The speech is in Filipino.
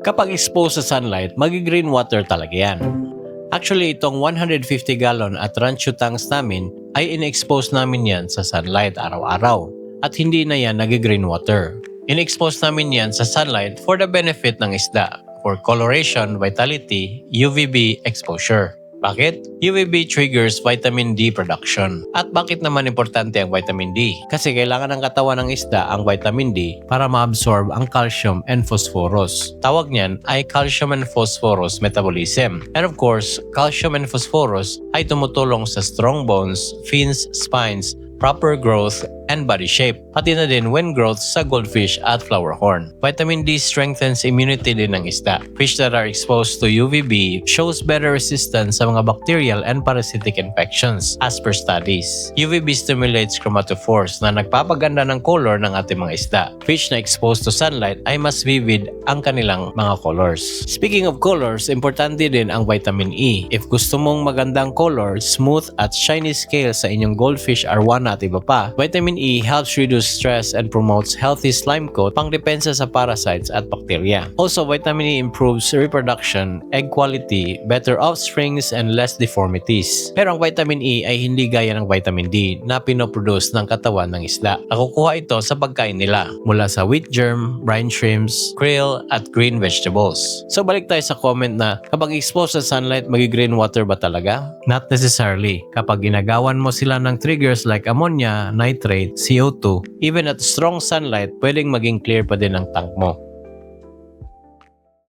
Kapag exposed sa sunlight, magi-green water talaga yan. Actually, itong 150 gallon at rancho tanks namin ay in-expose namin yan sa sunlight araw-araw. At hindi na yan nag-green water. In-expose namin yan sa sunlight for the benefit ng isda, for coloration, vitality, UVB exposure. Bakit? UVB triggers vitamin D production. At bakit naman importante ang vitamin D? Kasi kailangan ng katawan ng isda ang vitamin D para ma-absorb ang calcium and phosphorus. Tawag niyan ay calcium and phosphorus metabolism. And of course, calcium and phosphorus ay tumutulong sa strong bones, fins, spines, proper growth, and body shape. Pati na din when growth sa goldfish at flower horn. Vitamin D strengthens immunity din ng isda. Fish that are exposed to UVB shows better resistance sa mga bacterial and parasitic infections as per studies. UVB stimulates chromatophores na nagpapaganda ng color ng ating mga isda. Fish na exposed to sunlight ay mas vivid ang kanilang mga colors. Speaking of colors, importante din ang vitamin E. If gusto mong magandang color, smooth at shiny scale sa inyong goldfish arwana at iba pa, vitamin E helps reduce stress and promotes healthy slime coat pangdepensa sa parasites at bacteria. Also, vitamin E improves reproduction, egg quality, better offsprings, and less deformities. Pero ang vitamin E ay hindi gaya ng vitamin D na pinoproduce ng katawan ng isda. Nakukuha ito sa pagkain nila mula sa wheat germ, brine shrimps, krill, at green vegetables. So balik tayo sa comment na kapag exposed sa sunlight, magi-green water ba talaga? Not necessarily. Kapag ginagawan mo sila ng triggers like ammonia, nitrate, CO2, even at strong sunlight, pwedeng maging clear pa din ang tank mo.